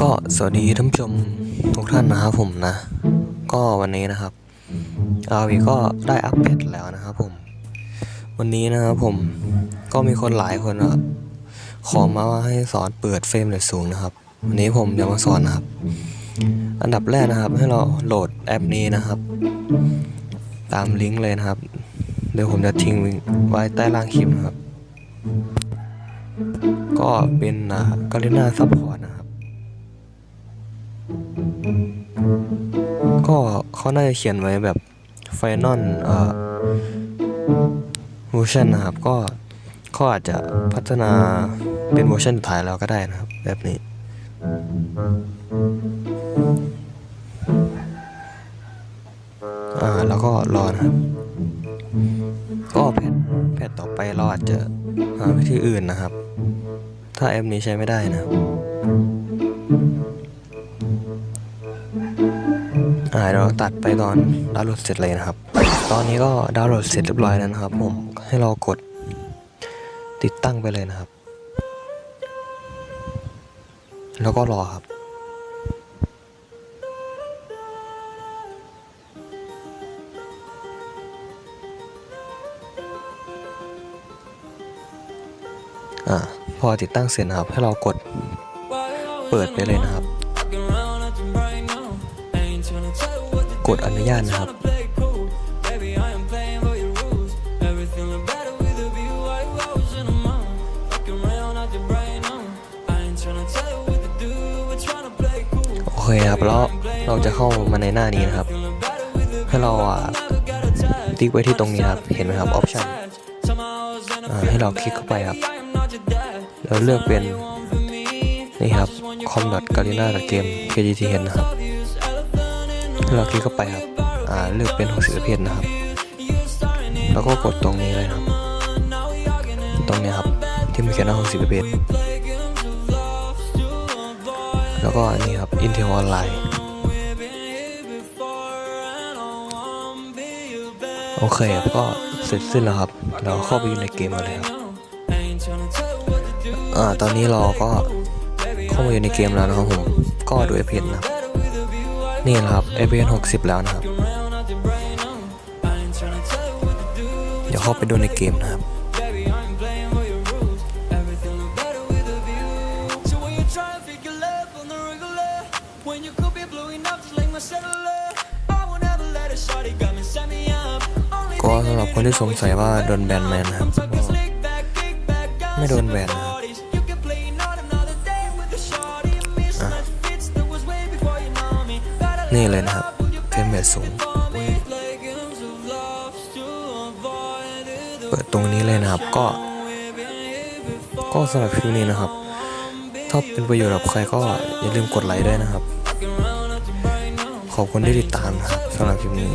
ก็สวัสดีท่านผู้ชมทุกท่านนะครับผมนะ ก็วันนี้นะครับอาวีก็ได้อัปเดตแล้วนะครับผม วันนี้นะครับผมก็มีคนหลายคนนะขอมาว่าให้สอนเปิดเฟรมเรทสูงนะครับ วันนี้ผมจะมาสอนนะครับ อันดับแรกนะครับ ให้เราโหลดแอปนี้นะครับ ตามลิงก์เลยนะครับ เดี๋ยวผมจะทิ้งไว้ใต้ล่างคลิปนะครับ ก็เป็นกาลิน่าซัพพอร์ตนะครับ ก็เขาน่าจะเขียนไว้แบบไฟนอลเอ่อเวอร์ชันนะครับ ก็เขาอาจจะพัฒนาเป็นเวอร์ชันสุดท้ายแล้วก็ได้นะครับ แบบนี้อ่าแล้วก็รอนะครับ ก็แพทแพทต่อไปเราอาจจะหาวิธีอื่นนะครับ ถ้าแอปนี้ใช้ไม่ได้นะอ่าเดี๋ยวเราตัดไปตอนดาวน์โหลดเสร็จเลยนะครับ ตอนนี้ก็ดาวน์โหลดเสร็จเรียบร้อยแล้วนะครับ ผมให้เรากดติดตั้งไปเลยนะครับ แล้วก็รอครับ อ่าพอติดตั้งเสร็จนะครับให้เรากดเปิดไปเลยนะครับ กดอนุญาตนะครับโอเคครับแล้วเราจะเข้ามาในหน้านี้นะครับ ให้เราอะติ๊กไว้ที่ตรงนี้ครับ เห็นไหมครับออปชั่นให้เราคลิกเข้าไปครับ แล้วเลือกเป็น นี่ครับ com.garena.game kgtn นะครับเราคลิกเข้าไปครับ อ่า เลือกเป็น60 fps นะครับ แล้วก็กดตรงนี้เลยครับ ตรงนี้ครับ ที่มันเขียนว่า60 fps แล้วก็อันนี้ครับ Intel Online โอเคครับก็เสร็จสิ้นแล้วครับ เราเข้าไปอยู่ในเกมกันเลยครับ อ่าตอนนี้เราก็เข้ามาอยู่ในเกมแล้วนะครับผม ก็ดู FPS นะครับนี่นะครับ FPS 60แล้วนะครับ เดี๋ยวเข้าไปดูในเกมนะครับก็สำหรับคนที่สงสัยว่าโดนแบนไหมนะครับ ไม่โดนแบนนะนี่เลยนะครับเฟรมเรทสูง เปิดตรงนี้เลยนะครับ ก็ ก็สำหรับคลิปนี้นะครับ ถ้าเป็นประโยชน์กับใครก็อย่าลืมกดไลค์ด้วยนะครับ ขอบคุณที่ติดตามนะครับสำหรับคลิปนี้